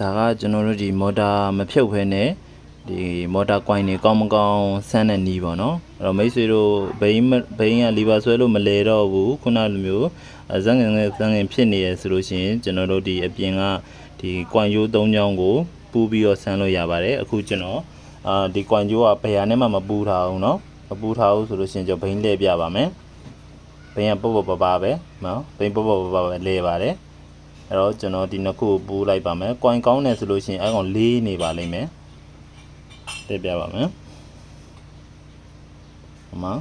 ဒါကကျွန်တော်တို့ဒီမော်တာမဖြုတ်ဖဲနဲ့ဒီမော်တာ coin တွေကောင်းမကောင်းဆန်းတဲ့နီးပေါ့နော်အဲ့တော့မိတ်ဆွေတို့ဘိန်းဘိန်းကလီဘာဆွဲလို့မလဲတော့ဘူးခုနလိုမျိုးဇန်ငယ်ငယ်ဇန်ငယ်ဖြစ်နေရဆိုလို့ရှိရင်ကျွန်တော်တို့ဒီအပြင်ကဒီ coin ရိုး၃ချောင်းကိုပူးပြီးတော့ဆန်းလို့ရပါတယ်အခုကျွန်တော်အာဒီ coin ရိုးကဘယ်ဟာနဲ့မှမပူးထားအောင်နော်မပူးထားဘူးဆိုလို့ရှိရင်ကျွန်တော်ဘိန်းလဲပြပါမယ်ဘိန်းကပုတ်ပုတ်ပပပဲနော်ဘိန်းပုတ်ပုတ်ပပပဲလဲပါတယ် အဲ့တော့ကျွန်တော်ဒီနှစ်ခုကိုပူးလိုက်ပါမယ်။ကွိုင်ကောင်းတယ်ဆိုလို့ရှိရင်အဲ့ကောင်လေးနေပါလိမ့်မယ်။တက်ပြပါမယ်။ဟိုမှာ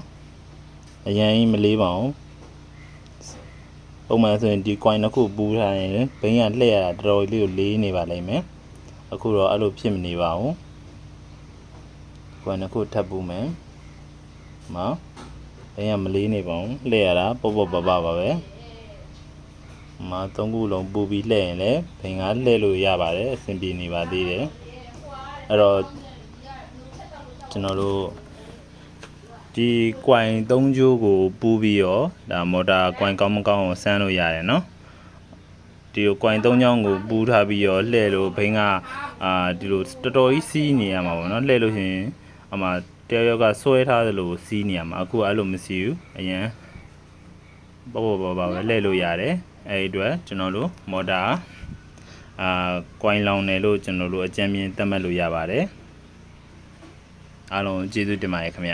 အရင်ကြီးမလေးပါအောင်။ပုံမှန်ဆိုရင်ဒီကွိုင်နှစ်ခုပူးထားရင်ဘိန်းကလှည့်ရတာတော်တော်လေးကိုလေးနေပါလိမ့်မယ်။အခုတော့အဲ့လိုဖြစ်မနေပါဘူး။ကွိုင်နှစ်ခုထပ်ပူးမယ်။ဟိုမှာဘိန်းကမလေးနေပါဘူး။လှည့်ရတာပုတ်ပုတ်ပပပါပဲ။ မှာသုံးခုလုံးပူပြီးလှည့်ရင်လည်းဘင်ကလှည့်လို့ရပါတယ်အဆင်ပြေနေပါသေးတယ်အဲ့တော့ကျွန်တော်တို့ဒီကွိုင်၃ကျိုးကိုပူပြီးတော့ဒါမော်တာကွိုင်ကောင်းမကောင်းကိုဆန်းလို့ရတယ်နော်ဒီကိုကွိုင်၃ချောင်းကိုပူထားပြီးတော့လှည့်လို့ဘင်ကအာဒီလိုတော်တော်ကြီးစီးနေရမှာပေါ့နော်လှည့်လို့ရှိရင်အမှတယောက်ယောက်ကဆွဲထားသလိုစီးနေရမှာအခုအဲ့လိုမရှိဘူးအရင် ပေါ့ပေါ့ပေါ့ပေါ့ပဲလဲလို့ရတယ်အဲဒီအတွက်ကျွန်တော်တို့မော်တာအာကွိုင်းလောင်တယ်လို့ကျွန်တော်တို့အကြံဉာဏ်သတ်မှတ်လို့ရပါတယ်အားလုံးကျေးဇူးတင်ပါတယ်ခင်ဗျ